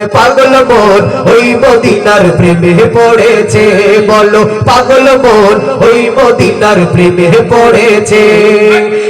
পাগল মন ওই মদিনার প্রেমে পড়েছে বলো পাগল মন ওই মদিনার প্রেমে পড়েছে।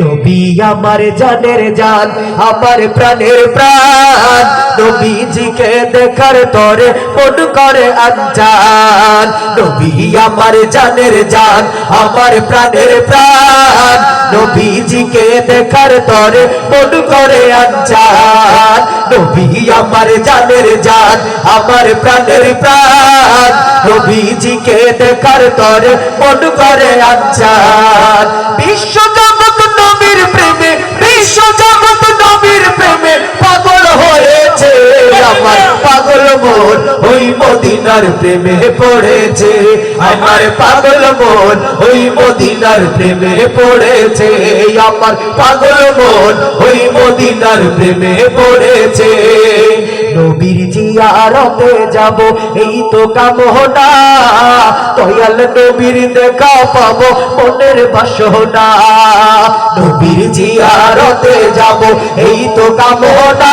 নবী আমার জানের জান, আমার প্রাণের প্রাণ। নবীজিকে দেখার তরে মন করে আঞ্জান। নবী আমার জানের জান, আমার প্রাণের প্রাণ। নবীজিকে দেখার তরে মন করে আঞ্জান। নবী আমার জানের জান, আমার প্রাণের প্রাণ। নবীজিকে দেখার তরে মন করে আঞ্জান। বিশ্ব আমার পাগল মন ওই মদিনার প্রেমে পড়েছে। আমার পাগল মন ওই মদিনার প্রেমে পড়েছে। আমার পাগল মন ওই মদিনার প্রেমে পড়েছে। নবীর জিয়ারতে যাব এই তো কামনা। দয়াল নবীর দেখা পাবো মনের বাসনা। নবীর জিয়ারতে যাব এই তো কামনা।